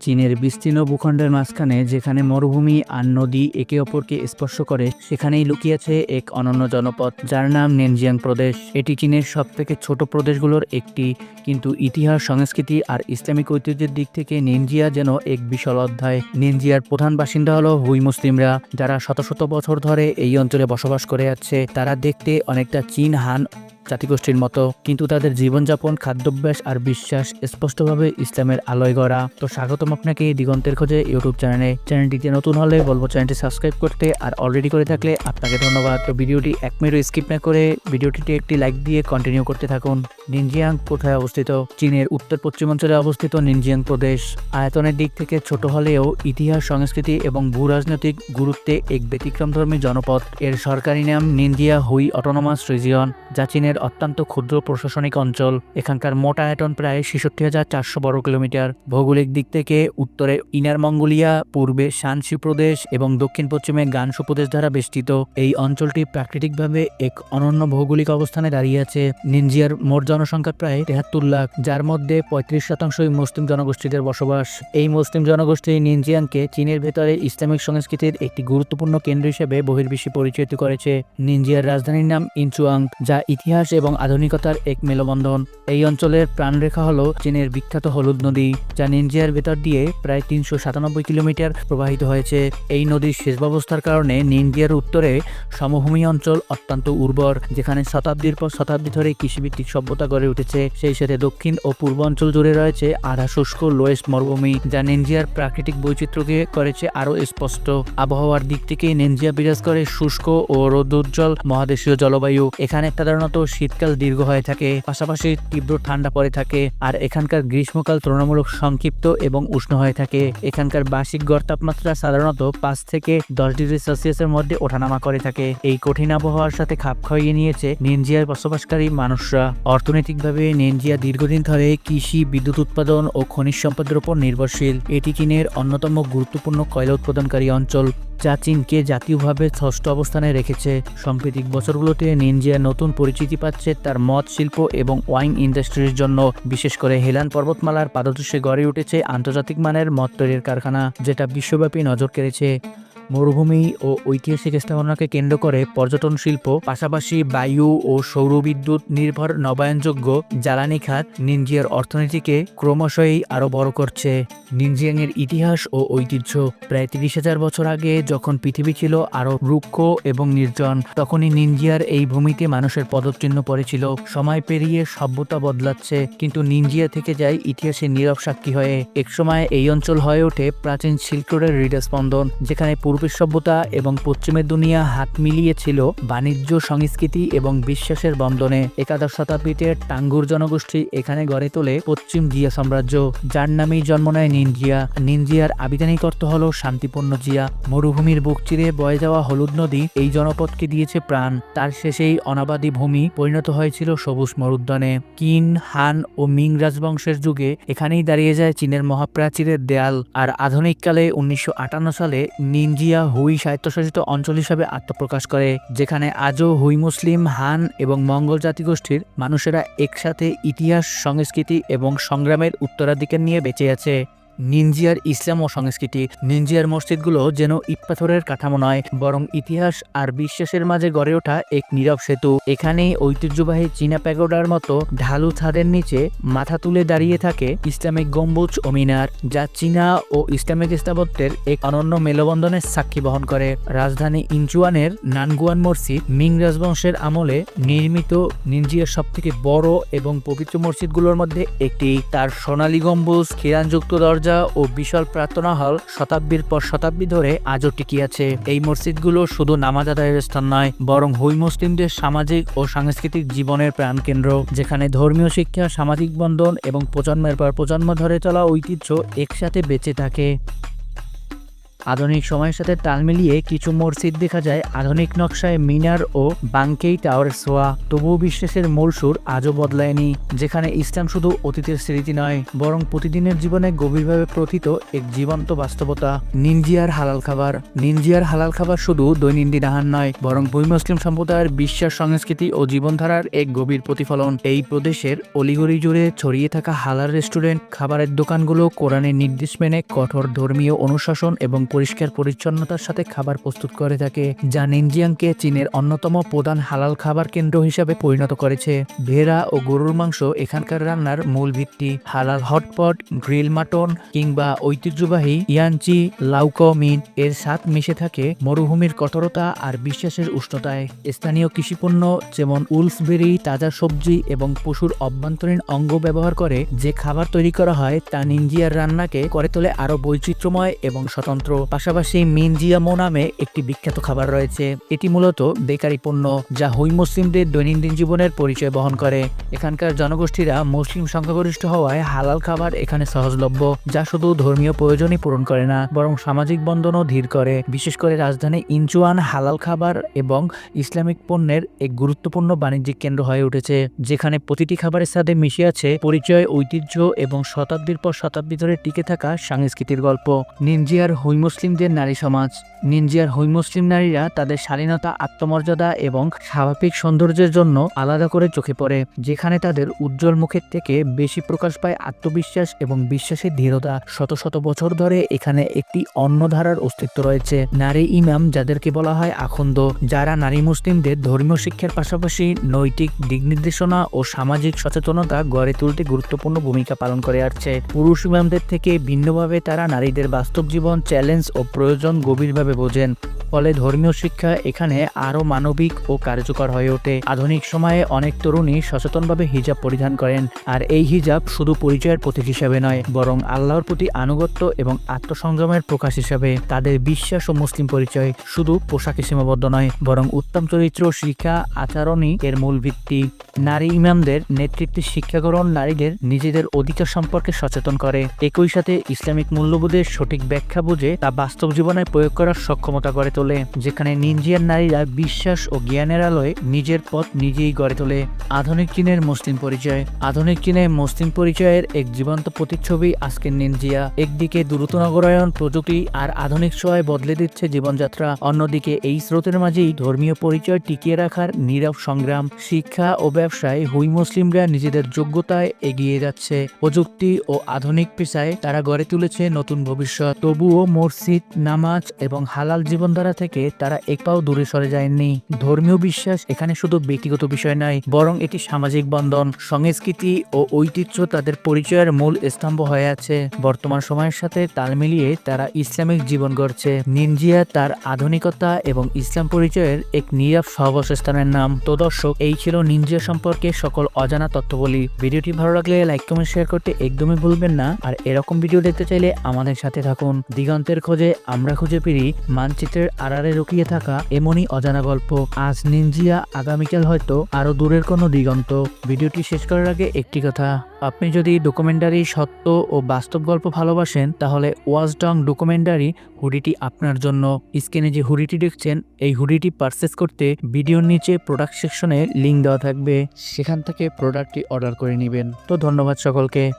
চীনের বিস্তীর্ণ ভূখণ্ডের মাঝখানে যেখানে মরুভূমি আর নদী একে অপরকে স্পর্শ করে, সেখানেই লুকিয়েছে এক অনন্য জনপদ যার নাম নেনজিয়াং প্রদেশ। এটি চীনের সবথেকে ছোট প্রদেশগুলোর একটি, কিন্তু ইতিহাস, সংস্কৃতি আর ইসলামিক ঐতিহ্যের দিক থেকে নেনজিয়া যেন এক বিশাল অধ্যায়। নেনজিয়ার প্রধান বাসিন্দা হলো হুই মুসলিমরা, যারা শত শত বছর ধরে এই অঞ্চলে বসবাস করে যাচ্ছে। তারা দেখতে অনেকটা চীন, হান জাতিগোষ্ঠীর মতো, কিন্তু তাদের জীবনযাপন, খাদ্যাভ্যাস আর বিশ্বাস স্পষ্টভাবে ইসলামের আলোয় গড়া। তো স্বাগতম আপনাকে দিগন্তের খোঁজে ইউটিউব চ্যানেলে। চ্যানেলটিতে নতুন হলে বলব চ্যানেলটি সাবস্ক্রাইব করতে আর অলরেডি করে থাকলে আপনাকে ধন্যবাদ। তো ভিডিওটি এক মিনিট স্কিপ না করে ভিডিওটিতে একটি লাইক দিয়ে কন্টিনিউ করতে থাকুন। নিনজিয়াং কোথায় অবস্থিত? চীনের উত্তর পশ্চিমাঞ্চলে অবস্থিত নিনজিয়াং প্রদেশ। আয়তনের দিক থেকে ছোট হলেও ইতিহাস, সংস্কৃতি এবং ভূ রাজনৈতিক গুরুত্বে এক ব্যতিক্রমধর্মী জনপদ। এর সরকারি নাম নিনজিয়া হুই অটোনোমাস রিজিয়ন, যা চীনের অত্যন্ত ক্ষুদ্র প্রশাসনিক অঞ্চল। এখানকার মোট আয়তন প্রায় ছেষট্টি হাজার চারশো বর্গ কিলোমিটার। ভৌগোলিক দিক থেকে উত্তরে ইনার মঙ্গোলিয়া, পূর্বে শানসি প্রদেশ এবং দক্ষিণ পশ্চিমে গানসু প্রদেশ দ্বারা বেষ্টিত। এই অঞ্চলটি প্রাকৃতিকভাবে এক অনন্য ভৌগোলিক অবস্থানে দাঁড়িয়ে আছে। নিনজিয়ার মোট জনসংখ্যা প্রায় তেহাত্তর লাখ, যার মধ্যে পঁয়ত্রিশ শতাংশই মুসলিম জনগোষ্ঠীদের বসবাস। এই মুসলিম জনগোষ্ঠী নিনজিয়াংকে চীনের ভেতরে ইসলামিক সংস্কৃতির একটি গুরুত্বপূর্ণ কেন্দ্র হিসেবে বহির্বিশ্বে পরিচিত করেছে। নিনজিয়ার রাজধানীর নাম ইনচুয়াং, যা ইতিহাস এবং আধুনিকতার এক মেলবন্ধন। এই অঞ্চলের প্রাণরেখা হল চীনের বিখ্যাত হলুদ নদী, যা নিনজিয়ার ভেতর দিয়ে প্রায় তিনশো সাতানব্বই কিলোমিটার প্রবাহিত হয়েছে। এই নদীর শেষ ব্যবস্থার কারণে নিনজিয়ার উত্তরে সমভূমি অঞ্চল অত্যন্ত উর্বর, যেখানে শতাব্দীর পর শতাব্দী ধরে কৃষিভিত্তিক সভ্যতা গড়ে উঠেছে। সেই সাথে দক্ষিণ ও পূর্ব অঞ্চল জুড়ে রয়েছে আধা শুষ্ক লোয়েস্ট মরুভূমি, যা নেনজিয়ার প্রাকৃতিক বৈচিত্র্যকে করেছে আরও স্পষ্ট। আবহাওয়ার দিক থেকে নেনজিয়া বিরাজ করে শুষ্ক ও রৌদ্রোজ্জ্বল মহাদেশীয় জলবায়ু। এখানে সাধারণত শীতকাল দীর্ঘ হয়ে থাকে, পাশাপাশি তীব্র ঠান্ডা পড়ে থাকে, আর এখানকার গ্রীষ্মকাল তুলনামূলক সংক্ষিপ্ত এবং উষ্ণ হয়ে থাকে। এখানকার বার্ষিক গড় তাপমাত্রা সাধারণত পাঁচ থেকে দশ ডিগ্রি সেলসিয়াসের মধ্যে ওঠানামা করে থাকে। এই কঠিন আবহাওয়ার সাথে খাপ খাইয়ে নিয়েছে নেনজিয়ার বসবাসকারী মানুষরা। অর্থনৈতিকভাবে নেনজিয়া দীর্ঘদিন ধরে কৃষি, বিদ্যুৎ উৎপাদন ও খনিজ সম্পদের উপর নির্ভরশীল। এটি চীনের অন্যতম গুরুত্বপূর্ণ কয়লা উৎপাদনকারী অঞ্চল, যা চীনকে জাতীয়ভাবে ষষ্ঠ অবস্থানে রেখেছে। সাম্প্রতিক বছরগুলোতে নিনজিয়া নতুন পরিচিতি পাচ্ছে তার মদ, শিল্প এবং ওয়াইন ইন্ডাস্ট্রির জন্য। বিশেষ করে হেলান পর্বতমালার পাদদেশে গড়ে উঠেছে আন্তর্জাতিক মানের মদ তৈরির কারখানা, যেটা বিশ্বব্যাপী নজর কেড়েছে। মরুভূমি ও ঐতিহাসিক স্থাপনাকে কেন্দ্র করে পর্যটন শিল্প, পাশাপাশি বায়ু ও সৌরবিদ্যুৎ নির্ভর নবায়নযোগ্য জ্বালানি খাত নিনজিয়ার অর্থনীতিকে ক্রমশই আরও বড় করছে। নিনজিয়াংয়ের ইতিহাস ও ঐতিহ্য, প্রায় তিরিশ হাজার বছর আগে যখন পৃথিবী ছিল আরও রুক্ষ এবং নির্জন, তখনই নিনজিয়ার এই ভূমিতে মানুষের পদচিহ্ন পড়েছিল। সময় পেরিয়ে সভ্যতা বদলাচ্ছে, কিন্তু নিনজিয়া থেকে যায় ইতিহাসের নীরব সাক্ষী হয়ে। একসময় এই অঞ্চল হয়ে ওঠে প্রাচীন রোডের হৃদস্পন্দন যেখানে পূর্বের সভ্যতা এবং পশ্চিমের দুনিয়া হাত মিলিয়েছিল বাণিজ্য, সংস্কৃতি এবং বিশ্বাসের বন্ধনে। একাদশ শতাব্দীতে টাঙ্গুর জনগোষ্ঠী এখানে গড়ে তোলে পশ্চিম জিয়া সাম্রাজ্য, যার নামেই জন্ম নেয় নিনজিয়া নিনজিয়ার আবিধানিক অর্থ হল শান্তিপূর্ণ জিয়া। মরুভূমির বুক চিরে বয়ে যাওয়া হলুদ নদী এই জনপদকে দিয়েছে প্রাণ। তার শেষেই অনাবাদী ভূমি পরিণত হয়েছিল সবুজ মরুদ্যানে। কিন, হান ও মিং রাজবংশের যুগে এখানেই দাঁড়িয়ে যায় চীনের মহাপ্রাচীরের দেয়াল। আর আধুনিককালে উনিশশো আটান্ন সালে নিনজিয়া হুই স্বায়ত্তশাসিত অঞ্চল হিসাবে আত্মপ্রকাশ করে, যেখানে আজও হুই মুসলিম, হান এবং মঙ্গল জাতিগোষ্ঠীর মানুষেরা একসাথে ইতিহাস, সংস্কৃতি এবং সংগ্রামের উত্তরাধিকার নিয়ে বেঁচে আছে। নিনজিয়ার ইসলাম ও সংস্কৃতি। নিনজিয়ার মসজিদগুলো যেন ইটপাথরের কাঠামো নয়, বরং ইতিহাস আর বিশ্বাসের মাঝে গড়ে ওঠা এক নীরব সেতু। এখানেই ঐতিহ্যবাহী চীনা প্যাগোডার মতো ঢালু ছাদের নিচে মাথা তুলে দাঁড়িয়ে থাকে ইসলামিক গম্বুজ ও মিনার, যা চীনা ও ইসলামিক স্থাপত্যের এক অনন্য মেলবন্ধনের সাক্ষী বহন করে। রাজধানী ইনচুয়ানের নানগুয়ান মসজিদ মিং রাজবংশের আমলে নির্মিত নিনজিয়ার সবথেকে বড় এবং পবিত্র মসজিদগুলোর মধ্যে একটি। তার সোনালী গম্বুজ খিরানযুক্ত দরজা ও বিশাল প্রার্থনা হল শতাব্দীর পর শতাব্দী ধরে আজও টিকে আছে। এই মসজিদগুলো শুধু নামাজ আদায়ের স্থান নয়, বরং হুই মুসলিমদের সামাজিক ও সাংস্কৃতিক জীবনের প্রাণকেন্দ্র, যেখানে ধর্মীয় শিক্ষা, সামাজিক বন্ধন এবং প্রজন্মের পর প্রজন্ম ধরে চলা ঐতিহ্য একসাথে বেঁচে থাকে। আধুনিক সময়ের সাথে তাল মিলিয়ে কিছু মসজিদ দেখা যায়। আধুনিক নকশায় মিনার ও বাংকেই টাওয়ার সোয়া তবুও বিশ্বাসের মূল সুর আজও বদলায়নি, যেখানে ইসলাম শুধু অতীতের স্মৃতি নয়, বরং প্রতিদিনের জীবনে গভীরভাবে প্রথিত এক জীবন্ত বাস্তবতা। নিনজিয়ার হালাল খাবার। নিনজিয়ার হালাল খাবার শুধু দৈনন্দিন আহার নয়, বরং বই মুসলিম সম্প্রদায়ের বিশ্বাস, সংস্কৃতি ও জীবনধারার এক গভীর প্রতিফলন। এই প্রদেশের অলিগড়ি জুড়ে ছড়িয়ে থাকা হালাল রেস্টুরেন্ট, খাবারের দোকানগুলো কোরআনের নির্দেশ মেনে কঠোর ধর্মীয় অনুশাসন এবং পরিষ্কার পরিচ্ছন্নতার সাথে খাবার প্রস্তুত করে থাকে, যা নিনজিয়াংকে চীনের অন্যতম প্রধান হালাল খাবার কেন্দ্র হিসাবে পরিণত করেছে। ভেড়া ও গরুর মাংস এখানকার রান্নার মূল ভিত্তি। হালাল হটপট, গ্রিল মাটন কিংবা ঐতিহ্যবাহী ইয়ানচি, লাউকো মিন এর স্বাদ মিশে থাকে মরুভূমির কঠোরতা আর বিশ্বাসের উষ্ণতায়। স্থানীয় কৃষিপণ্য যেমন উলসবেরি, তাজা সবজি এবং পশুর অভ্যন্তরীণ অঙ্গ ব্যবহার করে যে খাবার তৈরি করা হয় তা নিনজিয়ার রান্নাকে করে তোলে আরও বৈচিত্র্যময় এবং স্বতন্ত্র। পাশাপাশি মিনজিয়ামো নামে একটি বিখ্যাত খাবার রয়েছে। এটি মূলত বেকারি পণ্য যা হুই মুসলিমদের দৈনন্দিন জীবনের পরিচয় বহন করে। এখানকার জনগোষ্ঠীরা মুসলিম সংখ্যাগরিষ্ঠ হওয়ায় হালাল খাবার এখানে সহজলভ্য, যা শুধু ধর্মীয় প্রয়োজনই পূরণ করে না, বরং সামাজিক বন্ধনও ধীর করে। বিশেষ করে রাজধানী ইঞ্চুয়ান হালাল খাবার এবং ইসলামিক পণ্যের এক গুরুত্বপূর্ণ বাণিজ্যিক কেন্দ্র হয়ে উঠেছে, যেখানে প্রতিটি খাবারের সাথে মিশে আছে পরিচয়, ঐতিহ্য এবং শতাব্দীর পর শতাব্দী ধরে টিকে থাকা সাংস্কৃতিক গল্প। নিনজিয়ার হুই মুসলিমদের নারী সমাজ। নিনজিয়ার হুই মুসলিম নারীরা তাদের শালীনতা, আত্মমর্যাদা এবং স্বাভাবিক সৌন্দর্যের জন্য আলাদা করে চোখে পড়ে, যেখানে তাদের উজ্জ্বল মুখের থেকে বেশি প্রকাশ পায় আত্মবিশ্বাস এবং বিশ্বাসের দৃঢ়তা। শত শত বছর ধরে এখানে একটি অন্য ধারার অস্তিত্ব রয়েছে। নারী ইমাম যাদেরকে বলা হয় আখন্দ, যারা নারী মুসলিমদের ধর্মীয় শিক্ষার পাশাপাশি নৈতিক দিক নির্দেশনা ও সামাজিক সচেতনতা গড়ে তুলতে গুরুত্বপূর্ণ ভূমিকা পালন করে আসছে। পুরুষ ইমামদের থেকে ভিন্নভাবে তারা নারীদের বাস্তব জীবন চ্যালেঞ্জ ও প্রয়োজন গভীরভাবে বোঝেন, ফলে ধর্মীয় শিক্ষা এখানে আরও মানবিক ও কার্যকর হয়ে ওঠে। আধুনিক সময়ে অনেক তরুণী সচেতনভাবে হিজাব পরিধান করেন, আর এই হিজাব শুধু পরিচয়ের প্রতীক হিসাবে নয়, বরং আল্লাহর প্রতি আনুগত্য এবং আত্মসংযমের প্রকাশ হিসাবে। তাদের বিশ্বাস ও মুসলিম পরিচয় শুধু পোশাকে সীমাবদ্ধ নয়, বরং উত্তম চরিত্র, শিক্ষা, আচরণই এর মূল ভিত্তি। নারী ইমামদের নেতৃত্বে শিক্ষা গ্রহণ নারীদের নিজেদের অধিকার সম্পর্কে সচেতন করে। একই সাথে ইসলামিক মূল্যবোধের সঠিক ব্যাখ্যা বুঝে তা বাস্তব জীবনে প্রয়োগ করার সক্ষমতা গড়ে তোলে, যেখানে নিনজিয়ার নারীরা বিশ্বাস ও জ্ঞানের আলোয় নিজের পথ নিজেই গড়ে তোলে। আধুনিক চীনের মুসলিম পরিচয়। আধুনিক চীনে মুসলিম পরিচয়ের এক জীবন্ত প্রতিচ্ছবি আজকের নিঞ্জিয়া একদিকে দ্রুত নগরায়ন প্রযুক্তি আর আধুনিক ছোঁয়ায় বদলে দিচ্ছে জীবনযাত্রা। অন্যদিকে এই স্রোতের মাঝেই ধর্মীয় পরিচয় টিকিয়ে রাখার নীরব সংগ্রাম। শিক্ষা ও ব্যবসায় হুই মুসলিমরা নিজেদের যোগ্যতায় এগিয়ে যাচ্ছে। প্রযুক্তি ও আধুনিক পেশায় তারা গড়ে তুলেছে নতুন ভবিষ্যৎ। তবুও মসজিদ, নামাজ এবং হালাল জীবনধারা থেকে তারা এক পাও দূরে সরে যায়নি। ধর্মীয় বিশ্বাস এখানে শুধু ব্যক্তিগত বিষয় নয়, বরং এটি সামাজিক বন্ধন, সংস্কৃতি ও ঐতিহ্য তাদের পরিচয়ের মূল স্তম্ভ হয়ে আছে। বর্তমান সময়ের সাথে তাল মিলিয়ে তারা ইসলামিক জীবন গড়ছে। নিনজিয়া তার আধুনিকতা এবং ইসলাম পরিচয়ের এক নীরব সহবাসস্থানের নাম। তো দর্শক, এই ছিল নিনজিয়া সম্পর্কে সকল অজানা তথ্য বলি। ভিডিওটি ভালো লাগলে লাইক কমেন্ট শেয়ার করতে একদমই ভুলবেন না। আর এরকম ভিডিও দেখতে চাইলে আমাদের সাথে থাকুন। দিগন্তের খোঁজে আমরা খুঁজে ফিরি মানচিত্রের আড়ারে রুকিয়ে থাকা এমনই অজানা গল্প। আজ নিনজিয়া আগামীকাল হয়তো আরও দূরের কোনো দিগন্ত। ভিডিওটি শেষ করার আগে একটি কথা। আপনি যদি ডকুমেন্টারি সত্য ও বাস্তব গল্প ভালোবাসেন, তাহলে ওয়াজডং ডকুমেন্টারি হুডিটি আপনার জন্য। স্ক্রিনে যে হুডিটি দেখছেন, এই হুডিটি পারচেস করতে ভিডিওর নিচে প্রোডাক্ট সেকশনে লিঙ্ক দেওয়া থাকবে। সেখান থেকে প্রোডাক্টটি অর্ডার করে নেবেন। তো ধন্যবাদ সকলকে।